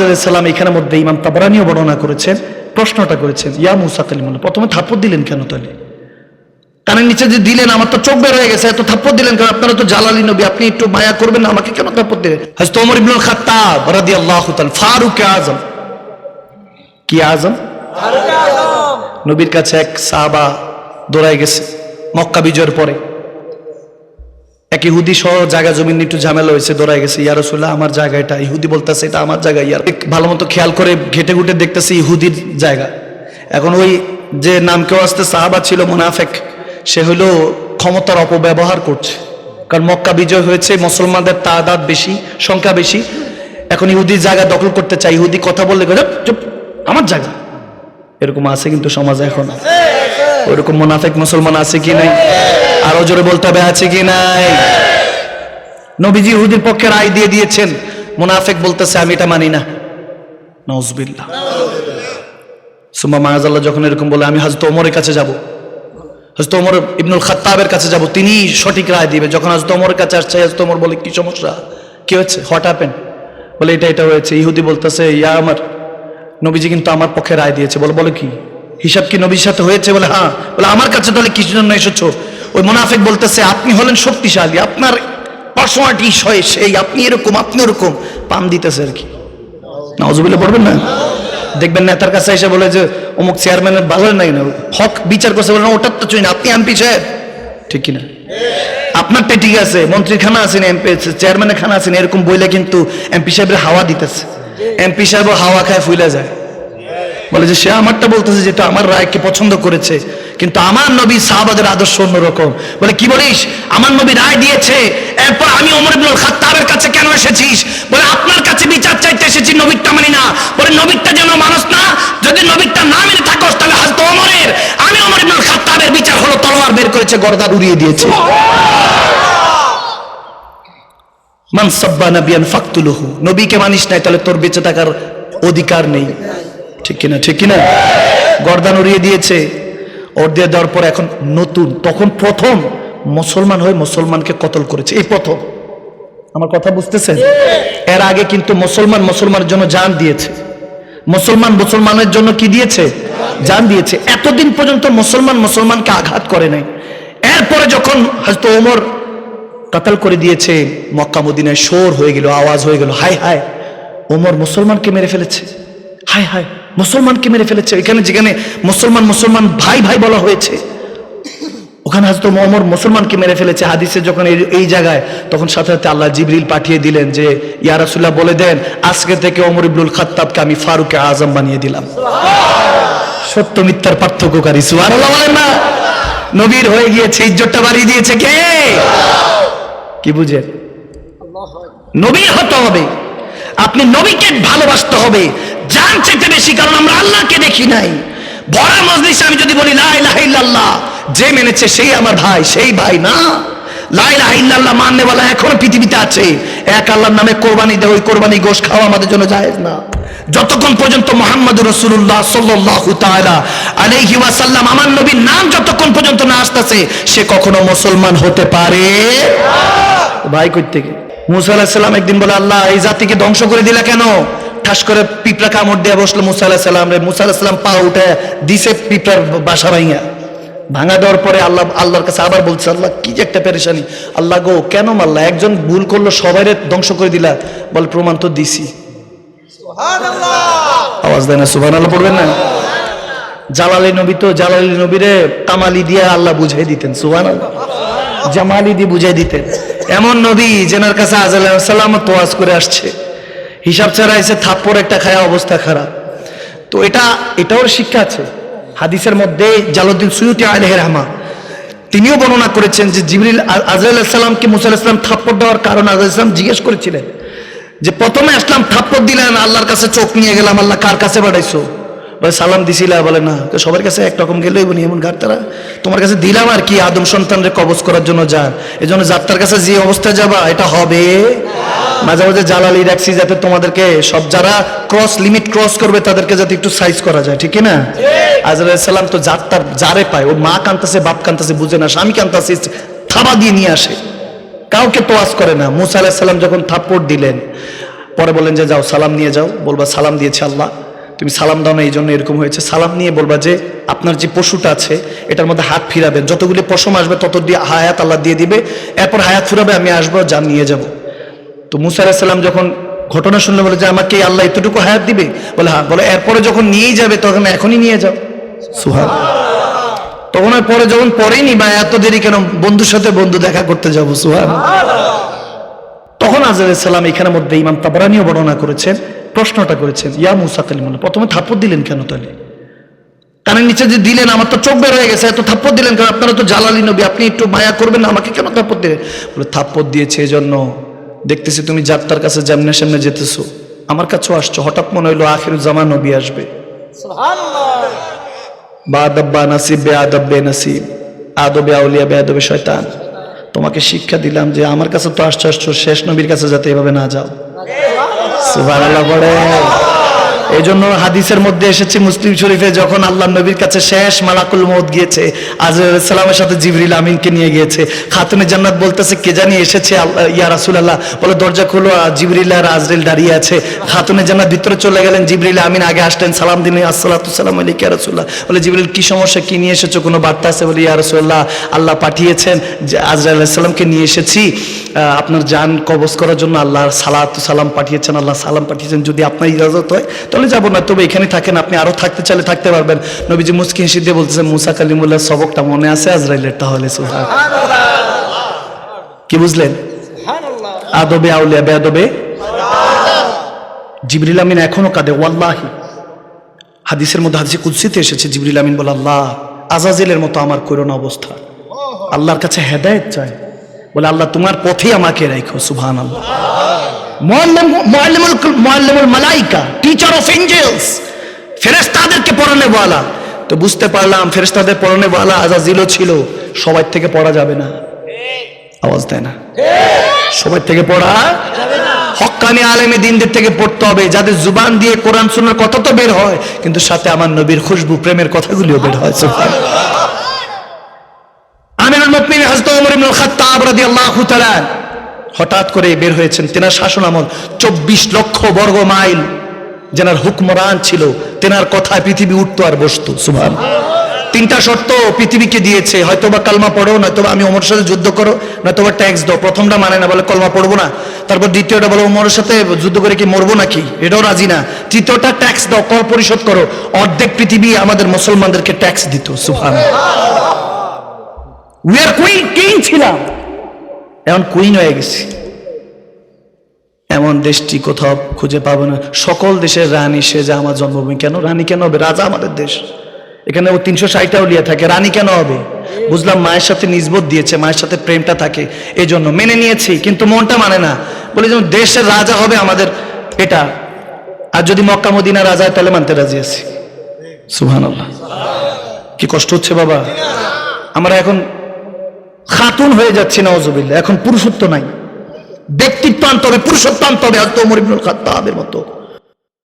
মাজ সালাম এখানের মধ্যে ইমাম তাবরানিও বর্ণনা করেছেন প্রশ্নটা করেছেন ইয়া মুসা কালিমুল্লাহ প্রথমে থাপ্পড় দিলেন কেন তাহলে? কানের নিচে যে দিলেন আমার তো চোখ বের হয়ে গেছে এত থাপ্পড় দিলেন কারণ আপনারা তো জালালি নবী আপনি একটু মায়া করবেন না আমাকে কেন থাপ্পড় দিলেন? হযরত ওমর ইবনুল খাত্তাব রাদিয়াল্লাহু তাআলা ফারুক আজম। কি আজম। নবীর কাছে এক সাহাবা দৌড়ায় গেছে মক্কা বিজয়ের পরে। এক ইহুদি সহ জায়গা জমিন একটু ঝামেলা হয়েছে দৌড়ায় গেছে। ইয়া রাসূলুল্লাহ আমার জায়গা এটা। ইহুদি বলতেছে এটা আমার জায়গা। ইয়ার ভালো মতো খেয়াল করে ঘেটে ঘুটে দেখতেছে ইহুদির জায়গা। এখন ওই যে নাম কেউ আসতে সাহাবা ছিল মোনাফেক। সে হলো ক্ষমতার অপব্যবহার করছে। কারণ মক্কা বিজয় হয়েছে মুসলমানদের তাদাদ বেশি সংখ্যা বেশি। এখন ইহুদির জায়গা দখল করতে চাই ইহুদি কথা বললে কয়, "চুপ, চুপ আমার জায়গা। এরকম আছে কিন্তু সমাজে এখন। ওরকম মোনাফেক মুসলমান আছে কি নাই? আরও জোরে বলতে হবে, আছে কি নাই? নবীজি ইহুদির পক্ষে রায় দিয়ে দিয়েছেন। মুনাফেক বলতেছে, আমি এটা মানি না। নজবিল্লা সুম্মা মায়াজাল্লাহ যখন এরকম বলে, আমি হাজত ওমরের কাছে যাব। হজরত ওমর ইবনুল খাত্তাবের কাছে যাব তিনি সঠিক রায় দিবে। যখন হজরত ওমরের কাছে আসছে হজরত ওমর বলে, কি সমস্যা? কি হচ্ছে? হট হ্যাপেন বলে, এটা এটা হয়েছে। ইহুদি বলতেছে, ইয়া আমার নবীজি কিন্তু আমার পক্ষে রায় দিয়েছে। বলে বলে কি? হিসাব কি নবীর সাথে হয়েছে? বলে হ্যাঁ। বলে, আমার কাছে তাহলে কিছু জন্য এসেছ? ওই মুনাফিক বলতেছে, আপনি হলেন শক্তিশালী, আপনার পার্সোনালিটি সেই, আপনি এরকম, আপনি ওরকম। পাম দিতেছে আর কি। নজবিল্লা পড়বেন না? দেখবেন নেতার কাছে এসে বলে যে, অমুক চেয়ারম্যানের ভালো নাই না? হক বিচার করছে বলে, না ওটার তো চুই না, আপনি এমপি সাহেব। ঠিক কিনা? আপনারটা ঠিক আছে, মন্ত্রীর খানা আছেন এমপি, চেয়ারম্যানের খানা আছেন এরকম বইলে কিন্তু এমপি সাহেবের হাওয়া দিতেছে। এমপি সাহেব হাওয়া খায় ফুলে যায়। বলে যে, সে আমারটা বলতেছে যেটা আমার রায়কে পছন্দ করেছে। কিন্তু আমার নবী সাহাবাদের আদর্শ অন্যরকম। বলে, কি বলিস? আমার নবী রায় দিয়েছে। এরপর আমি ওমর ইবনুল খাত্তাবের কাছে কেন এসেছিস? বলে, আপনার কাছে বিচার চাইতে এসেছি, নবীরটা মানি না। বলে, নবীরটা যেন মানুষ না, যদি নবীরটা না মেনে থাকোস, তাহলে হয়তো ওমরের। আমি ওমর ইবনুল খাত্তাবের বিচার হলো, তলোয়ার বের করেছে গর্দান উড়িয়ে দিয়েছে। মান সাব্বা নবিয়ান ফাকতুলুহু। নবীকে মানিস নাই, তাহলে তোর বেঁচে থাকার অধিকার নেই। ঠিক কিনা? ঠিক কিনা? গর্দান উড়িয়ে দিয়েছে। ওর দিয়ে দেওয়ার পর এখন নতুন, তখন প্রথম মুসলমান হয়ে মুসলমানকে কতল করেছে। এই প্রথম। আমার কথা বুঝতেছেন? এর আগে কিন্তু মুসলমান মুসলমানের জন্য জান দিয়েছে। মুসলমান মুসলমানের জন্য কি দিয়েছে? জান দিয়েছে। এতদিন পর্যন্ত মুসলমান মুসলমানকে আঘাত করে নাই। এরপরে যখন হয়তো ওমর কাতাল করে দিয়েছে, মক্কা মদিনায় শোর হয়ে গেল, আওয়াজ হয়ে গেল হাই হায়, ওমর মুসলমানকে মেরে ফেলেছে। হায় হাই মুসলমানকে মেরে ফেলেছে। এখানে যেখানে মুসলমান মুসলমান ভাই ভাই বলা হয়েছে ওখানে হাজত ওমর মুসলমানকে মেরে ফেলেছে। হাদিসে যখন এই- জায়গায় তখন সাথে সাথে আল্লাহ জিবরিল পাঠিয়ে দিলেন যে ইয়া রাসূলুল্লাহ বলে দেন আজকে থেকে ওমর ইবনুল খাত্তাবকে আমি ফারুকে আজম বানিয়ে দিলাম। সত্য মিথ্যার পার্থক্যকারী বলেন না। নবীর হয়ে গিয়েছে ইজ্জতটা বাড়িয়ে দিয়েছে কে? কি বুঝেন নবী হতে হবে। আপনি নবীকে ভালোবাসতে হবে। জান চাইতে বেশি, কারণ আমরা আল্লাহকে দেখি নাই। ভরা মজলিসে আমি যদি বলি, লা ইলাহা যে মেনেছে সেই আমার ভাই, সেই ভাই না। লা ইলাহা মাননেওয়ালা এখনও পৃথিবীতে আছে। এক আল্লাহর নামে কোরবানি দেয় কোরবানি গোশ খাওয়া আমাদের জন্য জায়েজ না। যতক্ষণ পর্যন্ত মোহাম্মদ রসুল্লাহ সাল্লাল্লাহু তাআলা আলাইহি ওয়াসাল্লাম, আমার নবীর নাম যতক্ষণ পর্যন্ত না আসতেছে, সে কখনো মুসলমান হতে পারে? ভাই কই থেকে? মুসা আলাহিসাল্লাম একদিন বলে, আল্লাহ, এই জাতিকে ধ্বংস করে দিলা কেন? ঠাস করে পিঁপড়া কামড় দিয়ে বসল মুসা সাল্লাম রে। মুসা আলাহিসাল্লাম পা উঠে দিছে পিঁপড়ার বাসা ভাইয়া ভাঙা দেওয়ার পরে আল্লাহ আল্লাহর কাছে আবার বলছে আল্লাহ কি যে একটা পেরেশানি। আল্লাহ গো কেন মাল্লা একজন ভুল করল সবাই ধ্বংস করে দিলা। বল প্রমাণ তো দিছি। আওয়াজ দেয় না? সুবান আল্লাহ পড়বেন না? জালালি নবী তো জালালি নবীরে কামালি দিয়ে আল্লাহ বুঝাই দিতেন সুবান আল্লাহ জামালি দিয়ে বুঝাই দিতেন। এমন নবী যেনার কাছে আজালাম তোয়াজ করে আসছে। হিসাব ছাড়া এসে থাপ্পড় একটা খায়া অবস্থা খারাপ। তো এটা, এটাও শিক্ষা আছে। হাদিসের মধ্যে জালাউদ্দিন সুয়ুতি আলহ রহমা তিনিও বর্ণনা করেছেন যে জিবরিল আজরাইল কি মুসা ইসলাম থাপ্পড় দেওয়ার কারণ আজরাইল ইসলাম জিজ্ঞেস করেছিলেন যে প্রথমে আসলাম থাপ্পড় দিলেন, আল্লাহর কাছে চোখ নিয়ে গেলাম, আল্লাহ কার কাছে বাড়াইছো? বলে সালাম দিছিলা বলে না তো সবার কাছে একরকম গেলেই বলি এমন ঘাট তারা? তোমার কাছে দিলাম আর কি আদম সন্তানরে কবজ করার জন্য যান এই জন্য যাত্রার কাছে যে অবস্থায় যাবা এটা হবে। মাঝে মাঝে জালালি রাখছি যাতে তোমাদেরকে সব যারা ক্রস লিমিট ক্রস করবে তাদেরকে যাতে একটু সাইজ করা যায় ঠিক না আজরাইসাল্লাম তো যাত্রার যারে পায় ও মা কান্তাছে বাপ কান্তাছে বুঝে না স্বামী কান্তাছে থাবা দিয়ে নিয়ে আসে। কাউকে তোয়াজ করে না। মুসা আলাহিসাল্লাম যখন থাপ্পড় দিলেন পরে বলেন যে যাও সালাম নিয়ে যাও। বলবা সালাম দিয়েছে আল্লাহ। তুমি সালাম দাও না, এই জন্য এরকম হয়েছে। সালাম নিয়ে বলবা যে, আপনার যে পশুটা আছে, এটার মধ্যে হাত ফিরাবেন। যতগুলি পশম আসবে, তত দিয়ে হায়াত আল্লাহ দিয়ে দিবে। এরপর হায়াত ফিরাবে, আমি আসব যান নিয়ে যাব। তো মুসা যখন ঘটনা শুনলে, বলে যে, আমাকে আল্লাহ এতটুকু হায়াত দিবে? বলে হ্যাঁ। বলে, এরপরে যখন নিয়েই যাবে, তখন এখনই নিয়ে যাও। সুহান। তখন পরে, যখন পরেই নি বা এত দেরি কেন? বন্ধুর সাথে বন্ধু দেখা করতে যাব, সুহান। তখন আজহাম এখানের মধ্যে ইমাম তাবরানিও বর্ণনা করেছেন প্রশ্নটা করেছেন ইয়া মুসা কালিমুল্লাহ প্রথমে থাপ্পড় দিলেন কেন তাহলে? কানের নিচে যে দিলেন আমার তো চোখ বের হয়ে গেছে এত থাপ্পড় দিলেন কারণ আপনারা তো জালালি নবী আপনি একটু মায়া করবেন না আমাকে কেন থাপ্পড় দিলেন? বলে থাপ্পড় দিয়েছে এজন্য। দেখতেছি তুমি যাত্রার কাছে যেমনে সামনে যেতেছো। আমার কাছেও আসছো হঠাৎ মনে হইল আখির জামা নবী আসবে। বা আদব্বা নাসিব বে আদব বে নাসিব। আদবে আউলিয়া বে আদবে শয়তান। তোমাকে শিক্ষা দিলাম যে আমার কাছে তো আসছো আসছো শেষ নবীর কাছে যাতে এভাবে না যাও। সুবহানাল্লাহ পড়ে এই জন্য হাদিসের মধ্যে এসেছে, মুসলিম শরীফে যখন আল্লাহ নবীর কাছে শেষ মালাকুল মৌত গিয়েছে আজরামের সাথে জিবরিল আমিনকে নিয়ে গিয়েছে। খাতুনে জান্নাত বলতেছে, কে জানি এসেছে আল্লাহ- ইয়া রাসূলুল্লাহ? বলে, দরজা খুলো জিবরিল আর আজরিল দাঁড়িয়ে আছে। খাতুনে জান্নাত ভিতরে চলে গেলেন, জিবরিল আমিন আগে আসলেন, সালাম দিন আসসালাতু সালাম আলাইকা, ইয়া রাসূলুল্লাহ। বলে, জিবরিল, কি সমস্যা, কি নিয়ে এসেছ? কোনো বার্তা আছে? বলে, ইয়া রাসূলুল্লাহ, আল্লাহ পাঠিয়েছেন, যে আলাইহিস সালামকে নিয়ে এসেছি। আপনার জান কবজ করার জন্য আল্লাহ সালাত সালাম পাঠিয়েছেন, আল্লাহ সালাম পাঠিয়েছেন। যদি আপনার ইজাজত হয়, তাহলে যাব না তবে এখানে থাকেন আপনি আরও থাকতে চাইলে থাকতে পারবেন। নবীজি মুসকি হেসে দিয়ে বলতেছেন মুসা কালিমুল্লাহ সবকটা মনে আছে আজরাইলের তাহলে সুবহান কি বুঝলেন? আদবে আউলিয়া বেয়াদবে? জিবরিল আমিন এখনও কাঁদে ওয়াল্লাহি। হাদিসের মধ্যে হাদিসে কুৎসিতে এসেছে জিবরিল আমিন বলে আল্লাহ আজাজেলের মতো আমার করোনা অবস্থা। আল্লাহর কাছে হেদায়েত চায় বলে আল্লাহ তোমার পথে আমাকে রাখো সুবহান আল্লাহ টিচার অফ এঞ্জেলস ফেরেস্তাদেরকে তো বুঝতে পারলাম ফেরেস্তাদের ছিল। থেকে পড়া যাবে না। আওয়াজ দেয় না। থেকে পড়া হক্কানি আলেমে দিনদের থেকে পড়তে হবে। যাদের জুবান দিয়ে কোরআন শোনার কথা তো বের হয়, কিন্তু সাথে আমার নবীর খুশবু, প্রেমের কথাগুলিও বের হয়। হযরত ওমর ইবনে খাত্তাব রাদিয়াল্লাহু তাআলা হঠাৎ করে বের হয়েছেন। তেনার শাসন আমল চব্বিশ লক্ষ বর্গ মাইল। যেনার হুকমরান ছিল, তেনার কথায় পৃথিবী উঠতো আর বসতো সুভান তিনটা শর্ত পৃথিবীকে দিয়েছে। হয়তোবা কালমা পড়ো, নয়তোবা আমি ওমরের সাথে যুদ্ধ করো, নয়তোবা ট্যাক্স দাও। প্রথমটা মানে না বলে কলমা পড়ব না। তারপর দ্বিতীয়টা বলে ওমরের সাথে যুদ্ধ করে কি মরবো নাকি? এটাও রাজি না। তৃতীয়টা ট্যাক্স দাও, কর পরিশোধ করো। অর্ধেক পৃথিবী আমাদের মুসলমানদেরকে ট্যাক্স দিত সুভান উই আর কুইন কিং ছিলাম। এখন কুইন হয়ে গেছি। এমন দেশটি কোথাও খুঁজে পাবো না। সকল দেশের রানী সে যে আমার জন্মভূমি। কেন? রানী কেন হবে? রাজা আমাদের দেশ। এখানে ও তিনশো ষাটটা উলিয়া থাকে। রানী কেন হবে? বুঝলাম মায়ের সাথে নিজবোধ দিয়েছে। মায়ের সাথে প্রেমটা থাকে। এই জন্য মেনে নিয়েছি, কিন্তু মনটা মানে না। বলে যেমন দেশের রাজা হবে আমাদের এটা। আর যদি মক্কা মদিনা রাজা তাহলে মানতে রাজি আছি। সুবহানাল্লাহ। কি কষ্ট হচ্ছে বাবা। আমরা এখন খাতুন হয়ে যাচ্ছে নওয়াজুবিল্লা এখন পুরুষত্ব নাই। ব্যক্তিত্ব আনতে হবে, পুরুষত্ব আনতে হবে হয়তো খাত্তাবের মতো।